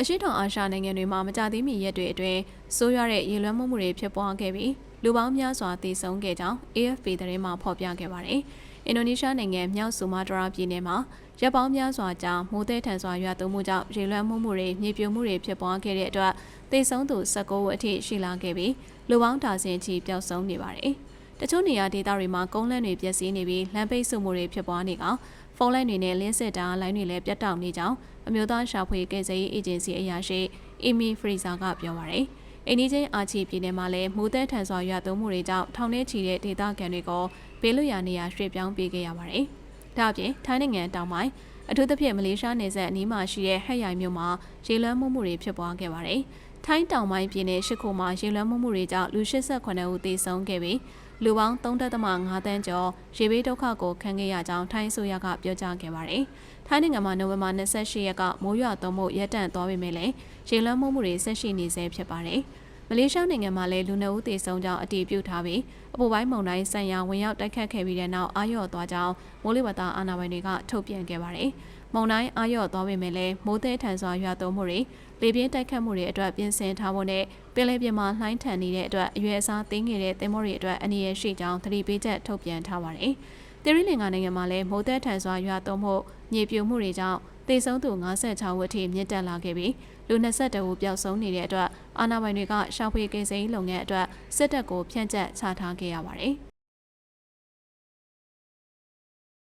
အရှိတောင်အာရှနိုင်ငံတွေမှာမကြသေးမီရက်တွေအတွင်းဆိုးရွားတဲ့ရေလွှမ်းမှုမှုတွေဖြစ်ပွားခဲ့ပြီးလူပေါင်းများစွာသေဆုံးခဲ့ကြောင်း AFP သတင်းမှဖော်ပြခဲ့ပါတယ်။အင်ဒိုနီးရှားနိုင်ငံမြောက်ဆူမာတရာပြည်နယ်မှာရပ်ပေါင်းများစွာကြာမိုးသည်ထန်စွာရွာသွန်းမှုကြောင့်ရေလွှမ်းမှုမှုတွေမြေပြိုမှုတွေဖြစ်ပွားခဲ့တဲ့အတွက်သေဆုံးသူ19ဦးအထိရှိလာခဲ့ပြီးလူပေါင်းဒါဇင်အထိပျောက်ဆုံးနေပါတယ်။တချို့နေရာဒေသတွေမှာကုန်းလန့်တွေပျက်စီးနေပြီးလမ်းပိတ်ဆို့မှုတွေဖြစ်ပွားနေကောင် ဖုန်းလိုင်းတွေနဲ့လင်းစစ်တာလိုင်းတွေလည်းပြတ်တောက်နေကြောင်းအမျိုးသားရှာဖွေကယ်ဆယ်ရေးအေဂျင်စီအရာရှိအီမီဖရီဇာကပြောပါရယ်။အိန္ဒိချင်းအာချီပြည်နယ်မှာလည်းမူသက်ထန်စွာရွာသွန်းမှုတွေကြောင့်ထောင်ထဲချီတဲ့ဒေသခံတွေကိုဘေးလွတ်ရာနေရာရွှေ့ပြောင်းပေးခဲ့ရပါတယ်။ဒါ့အပြင်ထိုင်းနိုင်ငံတောင်ပိုင်းအထူးသဖြင့်မလေးရှားနယ်စပ်အနီးမှာရှိတဲ့ဟက်ရိုင်မြို့မှာရေလွှမ်းမှုမှုတွေဖြစ်ပွားခဲ့ပါတယ်။ထိုင်းတောင်ပိုင်းပြည်နယ်ရှစ်ခုမှာရေလွှမ်းမှုမှုတွေကြောင့်လူ88ဦးသေဆုံးခဲ့ပြီး လူပေါင်း3.5တန်းကျော်ရေဘေးဒုက္ခကိုခံခဲ့ရကြောင်းထိုင်းအစိုးရကပြောကြားခဲ့ပါတယ်။ထိုင်းနိုင်ငံမှာနိုဝင်ဘာ28ရက်ကမိုးရွာသွန်းမှုရပ်တန့်သွားပေမဲ့လည်းရေလွှမ်းမှုမှုတွေဆက်ရှိနေဆဲဖြစ်ပါတယ်။ မလေးရှားနိုင်ငံမှာလည်းလူနှုတ်ဦးသေဆုံးကြောင်းအတည်ပြုထားပြီးအပူပိုင်းမုန်တိုင်းဆန်ရဝင်ရောက်တိုက်ခတ်ခဲ့ပြီးတဲ့နောက်အာရော့သွားကြောင်းမိုးလေဝသအာဏာပိုင်တွေကထုတ်ပြန်ခဲ့ပါတယ်။မုန်တိုင်းအာရော့သွားပေမဲ့လည်းမိုးသည်ထန်စွာရွာသွန်းမှုတွေလေပြင်းတိုက်ခတ်မှုတွေအတွက်ပြင်ဆင်ထားဖို့နဲ့ပင်လယ်ပြင်မှာလှိုင်းထန်နေတဲ့အတွက်အရွယ်အစားသိငယ်တဲ့သင်္ဘောတွေအတွက်အနေရရှိကြောင်းသတိပေးချက်ထုတ်ပြန်ထားပါတယ်။ တရီလင်္ကာနိုင်ငံမှာလည်းမိုးသည်ထန်စွာရွာသွန်းမှုမြေပြိုမှုတွေကြောင့်သေဆုံးသူ56ဦးအထိမြင့်တက်လာခဲ့ပြီးလူ22ဦးပျောက်ဆုံးနေတဲ့အတွက်အာဏာပိုင်တွေကရှောက်ဖွေကိစ္စရေးလုပ်ငန်းအတွက်စစ်တပ်ကိုဖြန့်ကျက်ချထားခဲ့ရပါတယ်။